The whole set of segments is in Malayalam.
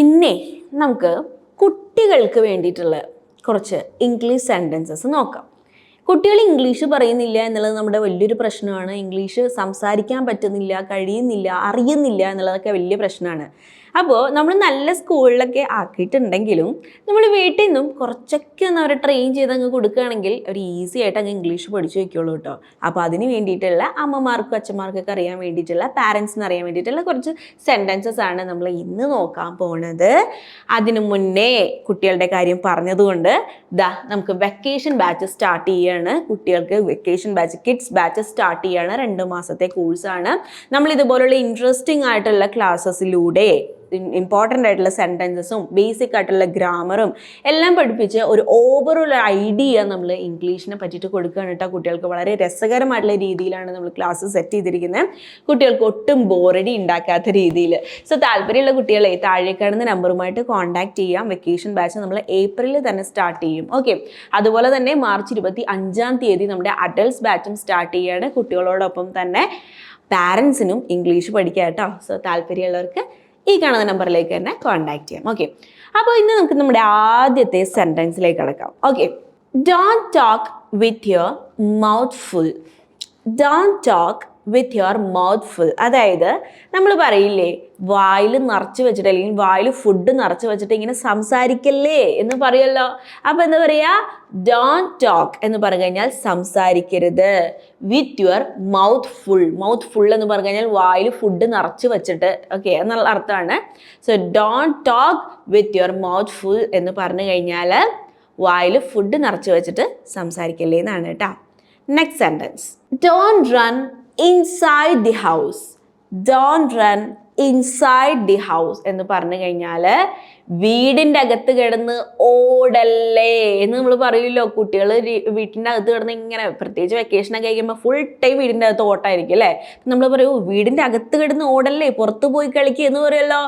ഇന്നേ നമുക്ക് കുട്ടികൾക്ക് വേണ്ടിയിട്ടുള്ള കുറച്ച് ഇംഗ്ലീഷ് സെന്റൻസസ് നോക്കാം. കുട്ടികൾ ഇംഗ്ലീഷ് പറയുന്നില്ല എന്നുള്ളത് നമ്മുടെ വലിയൊരു പ്രശ്നമാണ്. ഇംഗ്ലീഷ് സംസാരിക്കാൻ പറ്റുന്നില്ല കഴിയുന്നില്ല അറിയുന്നില്ല എന്നുള്ളതൊക്കെ വലിയ പ്രശ്നമാണ്. അപ്പോൾ നമ്മൾ നല്ല സ്കൂളിലൊക്കെ ആക്കിയിട്ടുണ്ടെങ്കിലും നമ്മൾ വീട്ടിൽ നിന്നും കുറച്ചൊക്കെ ഒന്ന് അവരെ ട്രെയിൻ ചെയ്ത് അങ്ങ് കൊടുക്കുകയാണെങ്കിൽ അവർ ഈസി ആയിട്ട് അങ്ങ് ഇംഗ്ലീഷ് പഠിച്ചു വയ്ക്കുള്ളൂ കേട്ടോ. അപ്പോൾ അതിന് വേണ്ടിയിട്ടുള്ള അമ്മമാർക്കും അച്ഛന്മാർക്കൊക്കെ അറിയാൻ വേണ്ടിയിട്ടുള്ള പാരൻസിന് അറിയാൻ വേണ്ടിയിട്ടുള്ള കുറച്ച് സെന്റൻസസ് ആണ് നമ്മൾ ഇന്ന് നോക്കാൻ പോണത്. അതിനു മുന്നേ കുട്ടികളുടെ കാര്യം പറഞ്ഞതുകൊണ്ട് ദാ നമുക്ക് വെക്കേഷൻ ബാച്ച് സ്റ്റാർട്ട് ചെയ്യാണ്. കുട്ടികൾക്ക് vacation batch kids batch start ചെയ്യാണ്. രണ്ട് മാസത്തെ കോഴ്സാണ് നമ്മൾ ഇതുപോലുള്ള ഇൻട്രസ്റ്റിംഗ് ആയിട്ടുള്ള ക്ലാസ്സസിലൂടെ ഇമ്പോർട്ടന്റ് ആയിട്ടുള്ള സെന്റൻസസും ബേസിക് ആയിട്ടുള്ള ഗ്രാമറും എല്ലാം പഠിപ്പിച്ച് ഒരു ഓവറോൾ ഐഡിയ നമ്മൾ ഇംഗ്ലീഷിനെ പറ്റിയിട്ട് കൊടുക്കുകയാണ് കേട്ടോ കുട്ടികൾക്ക്. വളരെ രസകരമായിട്ടുള്ള രീതിയിലാണ് നമ്മൾ ക്ലാസ് സെറ്റ് ചെയ്തിരിക്കുന്നത് കുട്ടികൾക്ക് ഒട്ടും ബോറടി ഉണ്ടാക്കാത്ത രീതിയിൽ. സോ താല്പര്യമുള്ള കുട്ടികളെ താഴെ കാണുന്ന നമ്പറുമായിട്ട് കോൺടാക്ട് ചെയ്യാം. വെക്കേഷൻ ബാച്ച് നമ്മൾ ഏപ്രിലിൽ തന്നെ സ്റ്റാർട്ട് ചെയ്യും. ഓക്കെ അതുപോലെ തന്നെ മാർച്ച് ഇരുപത്തി അഞ്ചാം തീയതി നമ്മുടെ അഡൽട്ട്സ് ബാച്ചും സ്റ്റാർട്ട് ചെയ്യാണ് കുട്ടികളോടൊപ്പം തന്നെ. പാരൻസിനും ഇംഗ്ലീഷ് പഠിക്കാം കേട്ടോ. സോ താല്പര്യമുള്ളവർക്ക് ഈ കാണുന്ന നമ്പറിലേക്ക് തന്നെ കോൺടാക്ട് ചെയ്യാം. ഓക്കെ അപ്പോൾ ഇന്ന് നമുക്ക് നമ്മുടെ ആദ്യത്തെ സെന്റൻസിലേക്ക് കിടക്കാം. Okay don't talk with your mouth full don't talk with your mouth full അതായത് നമ്മൾ പറയില്ലേ വായിൽ നിറച്ച് വെച്ചിട്ട് അല്ലെങ്കിൽ വായിൽ ഫുഡ് നിറച്ച് വെച്ചിട്ട് ഇങ്ങനെ സംസാരിക്കല്ലേ എന്ന് പറയുമല്ലോ അപ്പോൾ എന്താ പറയുക ഡോൺ ടോക്ക് എന്ന് പറഞ്ഞു കഴിഞ്ഞാൽ സംസാരിക്കരുത്. With your mouth full mouth full എന്ന് പറഞ്ഞു കഴിഞ്ഞാൽ വായിൽ ഫുഡ് നിറച്ച് വെച്ചിട്ട്. ഓക്കെ എന്നുള്ള അർത്ഥമാണ്. So don't talk with your mouth full എന്ന് പറഞ്ഞു കഴിഞ്ഞാൽ വായിൽ ഫുഡ് നിറച്ച് വെച്ചിട്ട് സംസാരിക്കല്ലേ എന്നാണ് കേട്ടോ. Next sentence don't run inside the house don't run inside the house എന്ന് പറഞ്ഞു കഴിഞ്ഞാൽ വീടിന്റെ അകത്ത് കിടന്ന് ഓടല്ലേ എന്ന് നമ്മൾ പറയുമല്ലോ കുട്ടികൾ വീട്ടിന്റെ അകത്ത് കിടന്ന് ഇങ്ങനെ പ്രത്യേകിച്ച് വെക്കേഷനൊക്കെ കഴിക്കുമ്പോൾ ഫുൾ ടൈം വീടിന്റെ അകത്ത് ഓട്ടായിരിക്കും അല്ലേ? നമ്മൾ പറയൂ വീടിന്റെ അകത്ത് കിടന്ന് ഓടല്ലേ? പുറത്ത് പോയി കളിക്കുക എന്ന് പറയുമല്ലോ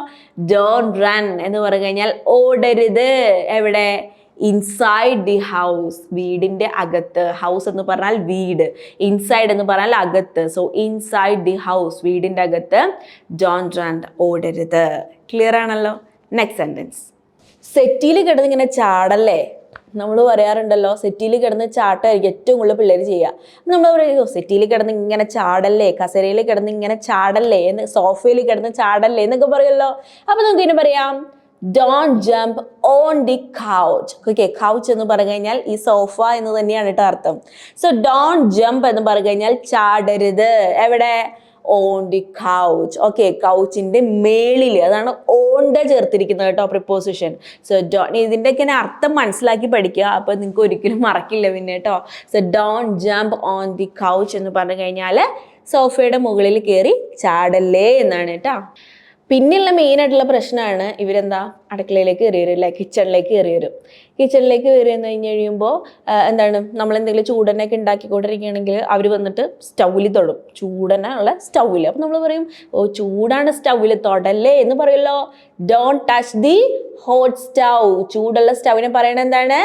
ഡോൺ റൺ എന്ന് പറഞ്ഞു കഴിഞ്ഞാൽ ഓടരുത്. എവിടെ? ഇൻസൈഡ് ദി ഹൗസ് വീടിന്റെ അകത്ത് ഹൗസ് എന്ന് പറഞ്ഞാൽ വീട്. ഇൻസൈഡ് എന്ന് പറഞ്ഞാൽ അകത്ത്. സോ ഇൻസൈഡ് ദി ഹൗസ് വീടിന്റെ അകത്ത് ജോൺ ഡ്രാൻഡ് ഓടരുത്. ക്ലിയർ ആണല്ലോ? നെക്സ്റ്റ് സെന്റൻസ് സെറ്റിയിൽ കിടന്ന് ഇങ്ങനെ ചാടല്ലേ? നമ്മൾ പറയാറുണ്ടല്ലോ സെറ്റിയിൽ കിടന്ന് ചാട്ടമായിരിക്കും ഏറ്റവും കൂടുതൽ പിള്ളേർ ചെയ്യുക. നമ്മൾ പറയുമോ സെറ്റിയിൽ കിടന്ന് ഇങ്ങനെ ചാടല്ലേ? കസേരയിൽ കിടന്ന് ഇങ്ങനെ ചാടല്ലേ? എന്ന് സോഫയിൽ കിടന്ന് ചാടല്ലേ? എന്നൊക്കെ പറയുമല്ലോ. അപ്പോൾ നമുക്ക് ഇനി പറയാം don't jump on the couch okay couch എന്ന് പറഞ്ഞു കഴിഞ്ഞാൽ ഈ സോഫ എന്ന് തന്നെയാണ് കേട്ടോ അർത്ഥം. സോ ഡോൺ ജംപ് എന്ന് പറഞ്ഞു കഴിഞ്ഞാൽ ചാടരുത്. എവിടെ? ഓൺ ദി കൗച്ച് ഓക്കെ കൗച്ചിന്റെ മേളിൽ. അതാണ് ഓണ്ട ചേർത്തിരിക്കുന്നത് കേട്ടോ പ്രിപ്പോസിഷൻ സോ ഡോൺ ഇതിന്റെയൊക്കെ അർത്ഥം മനസ്സിലാക്കി പഠിക്കുക. അപ്പോൾ നിങ്ങൾക്ക് ഒരിക്കലും മറക്കില്ല പിന്നെ കേട്ടോ so don't jump on the couch എന്ന് പറഞ്ഞു കഴിഞ്ഞാൽ സോഫയുടെ മുകളിൽ കയറി ചാടല്ലേ എന്നാണ് കേട്ടോ പിന്നെയുള്ള മെയിൻ ആയിട്ടുള്ള പ്രശ്നമാണ് ഇവരെന്താ? അടുക്കളയിലേക്ക് കയറി വരും അല്ലെ? കിച്ചണിലേക്ക് കയറി വരും കിച്ചണിലേക്ക് കയറി വന്നു കഴിഞ്ഞ് കഴിയുമ്പോൾ എന്താണ്? നമ്മൾ എന്തെങ്കിലും ചൂടനൊക്കെ ഉണ്ടാക്കിക്കൊണ്ടിരിക്കുകയാണെങ്കിൽ അവർ വന്നിട്ട് സ്റ്റൗവിൽ തൊടും. ചൂടന ഉള്ള സ്റ്റൗവിൽ. അപ്പം നമ്മൾ പറയും ഓ ചൂടാണ് സ്റ്റൗവിൽ തൊടല്ലേ എന്ന് പറയുമല്ലോ. Don't touch the hot stove ചൂടുള്ള സ്റ്റൗവിനെ പറയണത് എന്താണ്?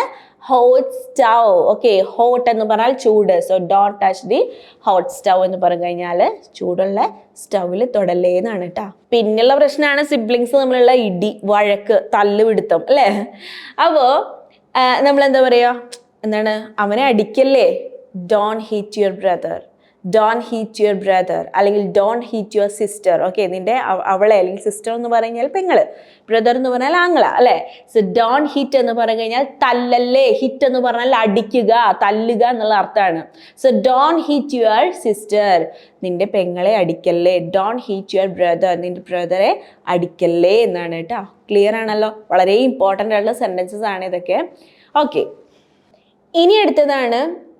ഹോട്ട് സ്റ്റൗ ഓക്കെ ഹോട്ട് എന്ന് പറഞ്ഞാൽ ചൂട്. So don't touch the hot stove എന്ന് പറഞ്ഞു കഴിഞ്ഞാൽ ചൂടുള്ള സ്റ്റൗവിൽ തൊടല്ലേ എന്നാണ് കേട്ടോ പിന്നെയുള്ള പ്രശ്നമാണ് സിബ്ലിങ്സ് തമ്മിലുള്ള ഇടി വഴക്ക് തല്ലുപിടുത്തം അല്ലേ? അപ്പോൾ നമ്മൾ എന്താ പറയുക എന്താണ്? അവനെ അടിക്കല്ലേ? Don't hit your brother don't hit your brother അല്ലെങ്കിൽ don't hit your sister okay നിന്റെ അവ- അവളെ അല്ലെങ്കിൽ സിസ്റ്റർ എന്ന് പറഞ്ഞാൽ പെങ്ങൾ. ബ്രദർ എന്ന് പറഞ്ഞാൽ ആങ്ങള അല്ലേ? സോ ഡോൺ ഹിറ്റ് എന്ന് പറഞ്ഞു കഴിഞ്ഞാൽ തല്ലല്ലേ ഹിറ്റ് എന്ന് പറഞ്ഞാൽ അടിക്കുക തല്ലുക എന്നുള്ള അർത്ഥമാണ്. So don't hit your sister നിന്റെ പെങ്ങളെ അടിക്കല്ലേ ഡോൺ ഹീറ്റ് യുവർ ബ്രദർ നിന്റെ ബ്രദറെ അടിക്കല്ലേ എന്നാണ് കേട്ടോ. ക്ലിയർ ആണല്ലോ? വളരെ ഇമ്പോർട്ടന്റ് ആയിട്ടുള്ള സെന്റൻസസ് ആണ് ഇതൊക്കെ. ഓക്കെ ഇനി അടുത്തതാണ്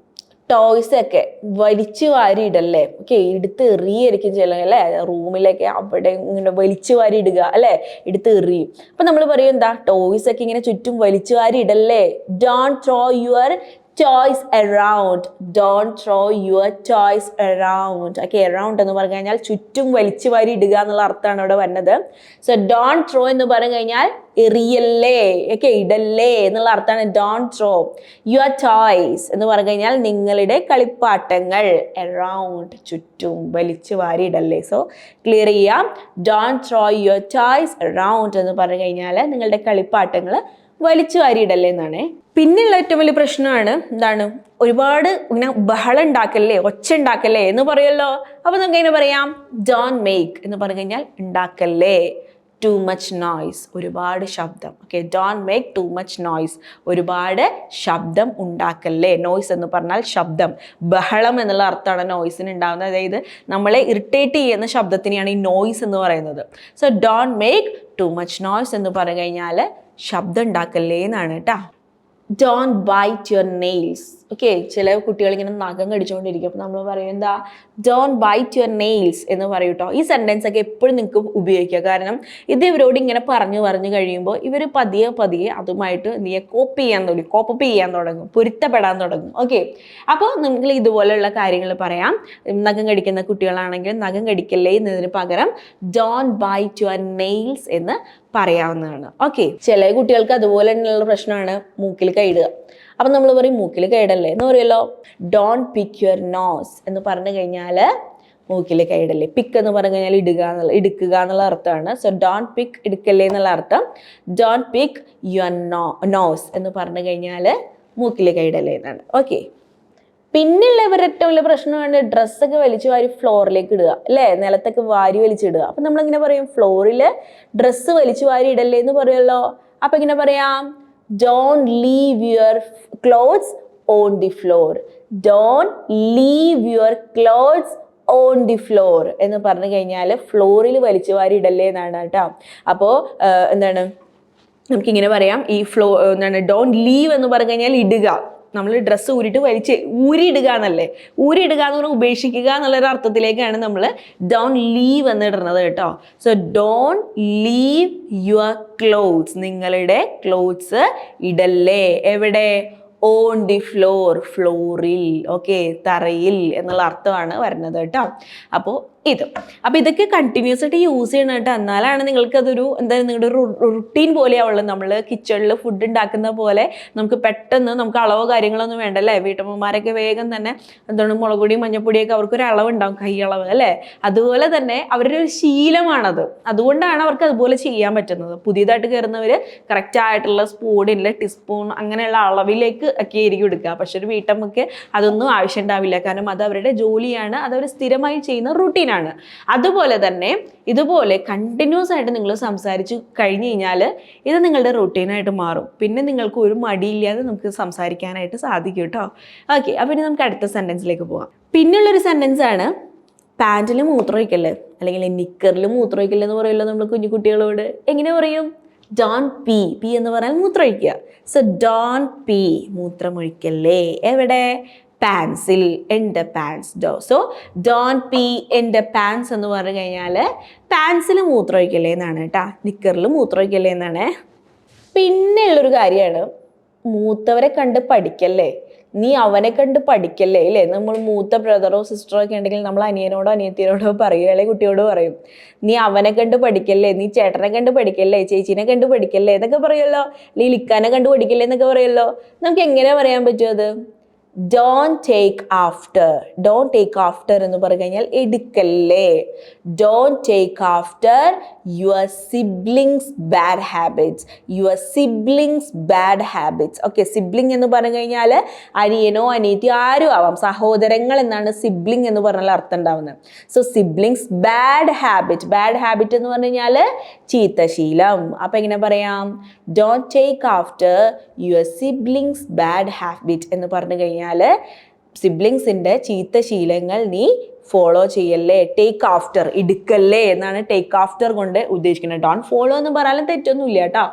ടോയ്സ് ഒക്കെ വലിച്ചു വാരി ഇടല്ലേ ഓക്കെ എടുത്ത് എറിയായിരിക്കും ചില അല്ലേ? റൂമിലൊക്കെ അവിടെ ഇങ്ങനെ വലിച്ചു വാരി ഇടുക അല്ലേ? എടുത്ത് എറിയും. അപ്പൊ നമ്മൾ പറയും എന്താ? ടോയ്സ് ഒക്കെ ഇങ്ങനെ ചുറ്റും വലിച്ചു വാരി ഇടല്ലേ don't throw your toys around don't throw your toys around okay around എന്ന് പറഞ്ഞു കഴിഞ്ഞാൽ ചുറ്റും വലിച്ചു വാരി ഇടുക എന്നുള്ള അർത്ഥമാണ് ഇവിടെ വരുന്നത്. സോ ഡോൺ ത്രോ എന്ന് പറഞ്ഞു കഴിഞ്ഞാൽ എറിയല്ലേ ഒക്കെ ഇടല്ലേ എന്നുള്ള അർത്ഥമാണ്. ഡോൺ ത്രോ യുവർ ടോയ്സ് എന്ന് പറഞ്ഞു കഴിഞ്ഞാൽ നിങ്ങളുടെ കളിപ്പാട്ടങ്ങൾ അറൗണ്ട് ചുറ്റും വലിച്ചു വാരി ഇടല്ലേ. സോ ക്ലിയർ ചെയ്യാം. Don't throw your toys around എന്ന് പറഞ്ഞു കഴിഞ്ഞാൽ നിങ്ങളുടെ കളിപ്പാട്ടങ്ങൾ വലിച്ചു വാരിയിടല്ലേ എന്നാണ്. പിന്നെയുള്ള ഏറ്റവും വലിയ പ്രശ്നമാണ് എന്താണ് ഒരുപാട് ഇങ്ങനെ ബഹളം ഉണ്ടാക്കല്ലേ ഒച്ച ഉണ്ടാക്കല്ലേ എന്ന് പറയുമല്ലോ. അപ്പോൾ നമുക്ക് എങ്ങനെ പറയാം? ഡോൺ മേക്ക് എന്ന് പറഞ്ഞു കഴിഞ്ഞാൽ ഉണ്ടാക്കല്ലേ. ടു മച്ച് നോയ്സ് ഒരുപാട് ശബ്ദം. Okay don't make too much noise ഒരുപാട് ശബ്ദം ഉണ്ടാക്കല്ലേ. നോയ്സ് എന്ന് പറഞ്ഞാൽ ശബ്ദം. ബഹളം എന്നുള്ള അർത്ഥമാണ് നോയ്സിന് ഉണ്ടാകുന്നത് അതായത് നമ്മളെ ഇറിറ്റേറ്റ് ചെയ്യുന്ന ശബ്ദത്തിനെയാണ് ഈ നോയ്സ് എന്ന് പറയുന്നത്. So don't make too much noise എന്ന് പറഞ്ഞു കഴിഞ്ഞാൽ ശബ്ദം ഉണ്ടാക്കല്ലേ എന്നാണ് കേട്ടോ. Don't bite your nails okay ചില കുട്ടികൾ ഇങ്ങനെ നഖം കടിച്ചുകൊണ്ടിരിക്കും അപ്പം നമ്മൾ പറയും എന്താ ഡോൺ ബൈറ്റ് യുവർ നെയിൽസ് എന്ന് പറയും കേട്ടോ ഈ സെന്റൻസ് ഒക്കെ എപ്പോഴും നിങ്ങൾക്ക് ഉപയോഗിക്കുക കാരണം ഇത് ഇവരോട് ഇങ്ങനെ പറഞ്ഞു പറഞ്ഞു കഴിയുമ്പോൾ ഇവർ പതിയെ പതിയെ അതുമായിട്ട് നീ കോപ്പ് ചെയ്യാൻ തുടങ്ങി. കോപ്പപ്പ് ചെയ്യാൻ തുടങ്ങും. പൊരുത്തപ്പെടാൻ തുടങ്ങും. ഓക്കെ അപ്പോൾ നിങ്ങൾ ഇതുപോലെയുള്ള കാര്യങ്ങൾ പറയാം. നഖം കടിക്കുന്ന കുട്ടികളാണെങ്കിൽ നഖം കടിക്കല്ലേ എന്നതിന് പകരം ഡോൺ ബൈറ്റ് യുവർ നെയിൽസ് എന്ന് പറയാവുന്നതാണ്. ഓക്കെ ചില കുട്ടികൾക്ക് അതുപോലെ തന്നെയുള്ള പ്രശ്നമാണ് മൂക്കിൽ കൈയിടുക. അപ്പം നമ്മൾ പറയും മൂക്കിൽ കൈയിടല്ലേ എന്ന് പറയുമല്ലോ ഡോണ്ട് പിക്ക് യുവർ നോസ് എന്ന് പറഞ്ഞു കഴിഞ്ഞാൽ മൂക്കിൽ കൈയിടല്ലേ പിക്ക് എന്ന് പറഞ്ഞു കഴിഞ്ഞാൽ ഇടുക എന്നുള്ള എടുക്കുക എന്നുള്ള അർത്ഥമാണ്. സോ ഡോണ്ട് പിക്ക് എടുക്കല്ലേ എന്നുള്ള അർത്ഥം. Don't pick your no nose എന്ന് പറഞ്ഞു കഴിഞ്ഞാൽ മൂക്കിൽ കൈയിടല്ലേ എന്നാണ്. ഓക്കെ പിന്നെയുള്ള ഇവരുടെ ഏറ്റവും വലിയ പ്രശ്നമാണ് ഡ്രസ്സൊക്കെ വലിച്ചു വാരി ഫ്ലോറിലേക്ക് ഇടുക അല്ലേ? നിലത്തൊക്കെ വാരി വലിച്ചിടുക. അപ്പം നമ്മളിങ്ങനെ പറയും? ഫ്ലോറിൽ ഡ്രസ്സ് വലിച്ചു വാരി ഇടല്ലേ എന്ന് പറയുമല്ലോ അപ്പം ഇങ്ങനെ പറയാം? Don't leave your clothes on the floor. Don't leave your clothes on the floor എന്ന് പറഞ്ഞു കഴിഞ്ഞാൽ ഫ്ലോറിൽ വലിച്ചു വാരി ഇടല്ലേ എന്നാണ് കേട്ടോ. അപ്പോൾ എന്താണ്? നമുക്കിങ്ങനെ പറയാം. ഈ ഫ്ലോ എന്താണ്? ഡോൺ ലീവ് എന്ന് പറഞ്ഞു കഴിഞ്ഞാൽ ഇടുക. നമ്മൾ ഡ്രസ്സ് ഊരിട്ട് വലിച്ച് ഊരിയിടുക എന്നല്ലേ ഊരിയിടുക എന്ന് പറഞ്ഞാൽ ഉപേക്ഷിക്കുക എന്നുള്ളൊരു അർത്ഥത്തിലേക്കാണ് നമ്മൾ ഡോൺ ലീവ് എന്ന് ഇടുന്നത് കേട്ടോ. So don't leave your clothes നിങ്ങളുടെ ക്ലോത്ത്സ് ഇടല്ലേ? എവിടെ? ഓൺ ദി ഫ്ലോർ ഫ്ലോറിൽ ഓക്കെ തറയിൽ എന്നുള്ള അർത്ഥമാണ് വരുന്നത് കേട്ടോ. അപ്പോൾ ഇത്. അപ്പോൾ ഇതൊക്കെ കണ്ടിന്യൂസ് ആയിട്ട് യൂസ് ചെയ്യണം എന്നാലാണ് നിങ്ങൾക്ക് അതൊരു എന്തായാലും നിങ്ങളുടെ ഒരു റുട്ടീൻ പോലെയാവുള്ളത് നമ്മൾ കിച്ചണിൽ ഫുഡ് ഉണ്ടാക്കുന്ന പോലെ നമുക്ക് പെട്ടെന്ന് നമുക്ക് അളവ് കാര്യങ്ങളൊന്നും വേണ്ട അല്ലേ? വീട്ടമ്മമാരൊക്കെ വേഗം തന്നെ എന്താണ് മുളക് പൊടിയും മഞ്ഞപ്പൊടിയൊക്കെ അവർക്കൊരു ഉണ്ടാവും കൈയളവ് അല്ലേ? അതുപോലെ തന്നെ അവരുടെ ഒരു ശീലമാണത്. അതുകൊണ്ടാണ് അവർക്ക് അതുപോലെ ചെയ്യാൻ പറ്റുന്നത്. പുതിയതായിട്ട് കയറുന്നവർ കറക്റ്റ് ആയിട്ടുള്ള സ്പൂണില്ല ടീസ്പൂൺ അങ്ങനെയുള്ള അളവിലേക്ക് ഒക്കെ ആയിരിക്കും എടുക്കുക. പക്ഷെ ഒരു വീട്ടമ്മക്ക് അതൊന്നും ആവശ്യം ഉണ്ടാവില്ല. കാരണം അത് അവരുടെ ജോലിയാണ്. അത് അവർ സ്ഥിരമായി ചെയ്യുന്ന റുട്ടീനാണ് അതുപോലെ തന്നെ ഇതുപോലെ കണ്ടിന്യൂസ് ആയിട്ട് നിങ്ങൾ സംസാരിച്ച് കഴിഞ്ഞു കഴിഞ്ഞാൽ ഇത് നിങ്ങളുടെ റുട്ടീനായിട്ട് മാറും. പിന്നെ നിങ്ങൾക്ക് ഒരു മടിയില്ലാതെ നമുക്ക് സംസാരിക്കാനായിട്ട് സാധിക്കും കേട്ടോ. ഓക്കെ അപ്പോൾ ഇനി നമുക്ക് അടുത്ത സെന്റൻസിലേക്ക് പോകാം പിന്നെയുള്ളൊരു സെന്റൻസ് ആണ് പാന്റിൽ മൂത്രമൊഴിക്കല്ലേ അല്ലെങ്കിൽ നിക്കറിൽ മൂത്രമൊഴിക്കല്ലേ എന്ന് പറയുമല്ലോ നമ്മൾ കുഞ്ഞു കുട്ടികളോട്. എങ്ങനെ പറയും? ഡോൺ പി പി എന്ന് പറഞ്ഞാൽ മൂത്രമൊഴിക്കുക സോ ഡോൺ പി മൂത്രമൊഴിക്കല്ലേ എവിടെ? പാൻസിൽ എന്റെ pants do so don't pee എന്റെ പാൻസ് എന്ന് പറഞ്ഞു കഴിഞ്ഞാൽ പാൻസിൽ മൂത്രമൊഴിക്കല്ലേ എന്നാണ് കേട്ടോ നിക്കറിൽ മൂത്രമൊഴിക്കല്ലേ എന്നാണ്. പിന്നെ ഉള്ളൊരു കാര്യമാണ് മൂത്തവരെ കണ്ട് പഠിക്കല്ലേ? നീ അവനെ കണ്ട് പഠിക്കല്ലേ? ഇല്ലേ? നമ്മൾ മൂത്ത ബ്രദറോ സിസ്റ്ററോ ഒക്കെ ഉണ്ടെങ്കിൽ നമ്മൾ അനിയനോടോ അനിയത്തിനോടോ പറയും ഇളയ കുട്ടിയോട് പറയും. നീ അവനെ കണ്ട് പഠിക്കല്ലേ? നീ ചേട്ടനെ കണ്ട് പഠിക്കല്ലേ? ചേച്ചീനെ കണ്ട് പഠിക്കല്ലേ? എന്നൊക്കെ പറയുമല്ലോ അല്ലെങ്കിൽ ഇക്കാനെ കണ്ട് പഠിക്കല്ലേ എന്നൊക്കെ പറയുമല്ലോ നമുക്ക് എങ്ങനെ പറയാൻ പറ്റുമത് അത്? Don't take after don't take after എന്ന് പറഞ്ഞു കഴിഞ്ഞാൽ എടുക്കല്ലേ. Don't take after your siblings bad habits your siblings bad habits okay sibling എന്ന് പറഞ്ഞു കഴിഞ്ഞാൽ അനിയനോ അനിയത്തിയോ ആരും ആവാം. സഹോദരങ്ങൾ എന്നാണ് സിബ്ലിംഗ് എന്ന് പറഞ്ഞാൽ അർത്ഥം ഉണ്ടാവുന്നത്. So siblings bad habit bad habit എന്ന് പറഞ്ഞു കഴിഞ്ഞാൽ ചീത്തശീലം. അപ്പം എങ്ങനെ പറയാം? Don't take after your siblings bad habit എന്ന് പറഞ്ഞു കഴിഞ്ഞാൽ സിബ്ലിങ്സിന്റെ ചീത്ത ശീലങ്ങൾ നീ ഫോളോ ചെയ്യല്ലേ ടേക്ക് ആഫ്റ്റർ എടുക്കല്ലേ എന്നാണ് ടേക്ക് ആഫ്റ്റർ കൊണ്ട് ഉദ്ദേശിക്കുന്നത്. ഡോൺ ഫോളോ എന്ന് പറയാനും തെറ്റൊന്നുമില്ല കേട്ടോ.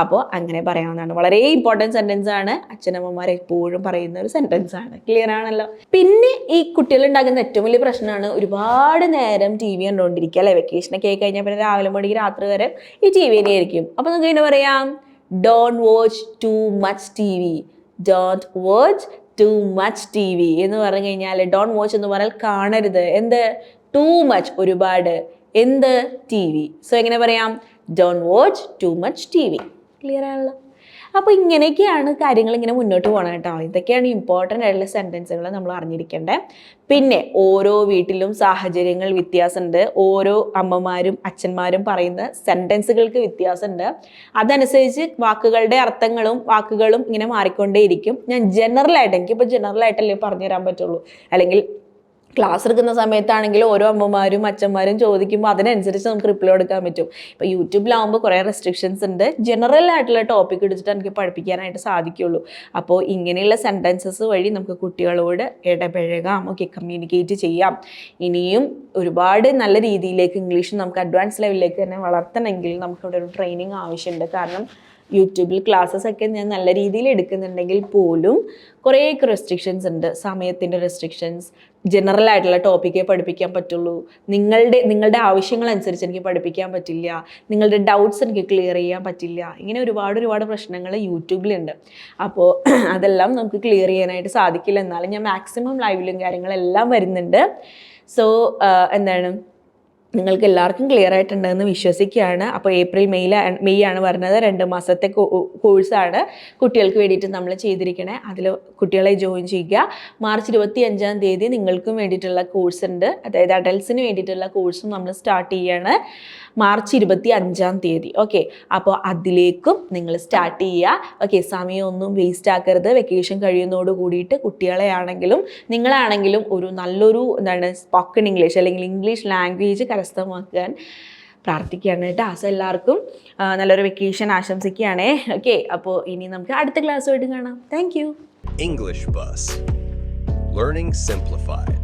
അപ്പോൾ അങ്ങനെ പറയാവുന്നതാണ്. വളരെ ഇമ്പോർട്ടന്റ് സെന്റൻസ് ആണ്. അച്ഛനമ്മമാർ എപ്പോഴും പറയുന്ന ഒരു സെന്റൻസ് ആണ്. ക്ലിയർ ആണല്ലോ? പിന്നെ ഈ കുട്ടികൾ ഉണ്ടാകുന്ന ഏറ്റവും വലിയ പ്രശ്നമാണ് ഒരുപാട് നേരം ടി വി കണ്ടുകൊണ്ടിരിക്കുക അല്ലേ? വെക്കേഷനൊക്കെ ആയി കഴിഞ്ഞാൽ പിന്നെ രാവിലെ മണിക്ക് രാത്രി വരെ ഈ ടി വി ആയിരിക്കും. അപ്പോൾ നമുക്ക് ഇങ്ങനെ പറയാം. Don't watch too much T V don't watch too much T V എന്ന് പറഞ്ഞു കഴിഞ്ഞാൽ ഡോൺ വാച്ച് എന്ന് പറഞ്ഞാൽ കാണരുത്. എന്ത്? ടു മച്ച് ഒരുപാട്. എന്ത്? ടി വി സോ എങ്ങനെ പറയാം? Don't watch too much T V clear ആണല്ലോ? അപ്പോൾ ഇങ്ങനെയൊക്കെയാണ് കാര്യങ്ങൾ ഇങ്ങനെ മുന്നോട്ട് പോകണം കേട്ടോ. ഇതൊക്കെയാണ് ഇമ്പോർട്ടന്റ് ആയിട്ടുള്ള സെന്റൻസുകൾ നമ്മൾ അറിഞ്ഞിരിക്കേണ്ടത് പിന്നെ ഓരോ വീട്ടിലും സാഹചര്യങ്ങൾ വ്യത്യാസമുണ്ട്. ഓരോ അമ്മമാരും അച്ഛന്മാരും പറയുന്ന സെന്റൻസുകൾക്ക് വ്യത്യാസമുണ്ട്. അതനുസരിച്ച് വാക്കുകളുടെ അർത്ഥങ്ങളും വാക്കുകളും ഇങ്ങനെ മാറിക്കൊണ്ടേയിരിക്കും. ഞാൻ ജനറൽ ആയിട്ട് എനിക്കിപ്പോൾ ജനറൽ ആയിട്ടല്ലേ പറഞ്ഞു തരാൻ പറ്റുള്ളൂ. അല്ലെങ്കിൽ ക്ലാസ് എടുക്കുന്ന സമയത്താണെങ്കിൽ ഓരോ അമ്മമാരും അച്ഛന്മാരും ചോദിക്കുമ്പോൾ അതിനനുസരിച്ച് നമുക്ക് റിപ്ലൈ കൊടുക്കാൻ പറ്റും. ഇപ്പോൾ യൂട്യൂബിലാവുമ്പോൾ കുറേ റെസ്ട്രിക്ഷൻസ് ഉണ്ട്. ജനറൽ ആയിട്ടുള്ള ടോപ്പിക് എടുത്തിട്ട് എനിക്ക് പഠിപ്പിക്കാനായിട്ട് സാധിക്കുള്ളൂ. അപ്പോൾ ഇങ്ങനെയുള്ള സെന്റൻസസ് വഴി നമുക്ക് കുട്ടികളോട് ഇടപഴകാം ഒക്കെ കമ്മ്യൂണിക്കേറ്റ് ചെയ്യാം. ഇനിയും ഒരുപാട് നല്ല രീതിയിലേക്ക് ഇംഗ്ലീഷ് നമുക്ക് അഡ്വാൻസ് ലെവലിലേക്ക് തന്നെ വളർത്തണമെങ്കിൽ നമുക്കിവിടെ ഒരു ട്രെയിനിങ് ആവശ്യമുണ്ട്. കാരണം യൂട്യൂബിൽ ക്ലാസ്സസ് ഒക്കെ ഞാൻ നല്ല രീതിയിൽ എടുക്കുന്നുണ്ടെങ്കിൽ പോലും കുറേയൊക്കെ റെസ്ട്രിക്ഷൻസ് ഉണ്ട്. സമയത്തിന്റെ റെസ്ട്രിക്ഷൻസ് ജനറൽ ആയിട്ടുള്ള ടോപ്പിക്കേ പഠിപ്പിക്കാൻ പറ്റുള്ളൂ. നിങ്ങളുടെ നിങ്ങളുടെ ആവശ്യങ്ങൾ അനുസരിച്ച് എനിക്ക് പഠിപ്പിക്കാൻ പറ്റില്ല. നിങ്ങളുടെ ഡൗട്ട്സ് എനിക്ക് ക്ലിയർ ചെയ്യാൻ പറ്റില്ല. ഇങ്ങനെ ഒരുപാട് ഒരുപാട് പ്രശ്നങ്ങൾ യൂട്യൂബിലുണ്ട് അപ്പോൾ അതെല്ലാം നമുക്ക് ക്ലിയർ ചെയ്യാനായിട്ട് സാധിക്കില്ല. എന്നാലും ഞാൻ മാക്സിമം ലൈവിലും കാര്യങ്ങളെല്ലാം വരുന്നുണ്ട്. സോ എന്താണ്? നിങ്ങൾക്ക് എല്ലാവർക്കും ക്ലിയർ ആയിട്ടുണ്ടെന്ന് വിശ്വസിക്കുകയാണ്. അപ്പോൾ ഏപ്രിൽ മെയ്യിൽ മെയ് ആണ് വരുന്നത്. രണ്ട് മാസത്തെ കോഴ്സാണ് കുട്ടികൾക്ക് വേണ്ടിയിട്ട് നമ്മൾ ചെയ്തിരിക്കണേ. അതിൽ കുട്ടികളെ ജോയിൻ ചെയ്യുക. മാർച്ച് ഇരുപത്തി അഞ്ചാം തീയതി നിങ്ങൾക്കും വേണ്ടിയിട്ടുള്ള കോഴ്സ് ഉണ്ട്. അതായത് അഡൽസിന് വേണ്ടിയിട്ടുള്ള കോഴ്സും നമ്മൾ സ്റ്റാർട്ട് ചെയ്യാണ്. മാർച്ച് ഇരുപത്തി അഞ്ചാം തീയതി. ഓക്കെ അപ്പോൾ അതിലേക്കും നിങ്ങൾ സ്റ്റാർട്ട് ചെയ്യുക. ഓക്കെ സമയമൊന്നും വേസ്റ്റ് ആക്കരുത്. വെക്കേഷൻ കഴിയുന്നതോട് കൂടിയിട്ട് കുട്ടികളെ ആണെങ്കിലും നിങ്ങളാണെങ്കിലും ഒരു നല്ലൊരു എന്താണ് സ്പോക്കൺ ഇംഗ്ലീഷ് അല്ലെങ്കിൽ ഇംഗ്ലീഷ് ലാംഗ്വേജ് കരസ്ഥമാക്കാൻ പ്രാർത്ഥിക്കുകയാണ് കേട്ടോ. ആസ എല്ലാവർക്കും നല്ലൊരു വെക്കേഷൻ ആശംസിക്കുകയാണേ. ഓക്കെ അപ്പോൾ ഇനി നമുക്ക് അടുത്ത ക്ലാസ്സുമായിട്ട് കാണാം. Thank you English bus learning Simplified.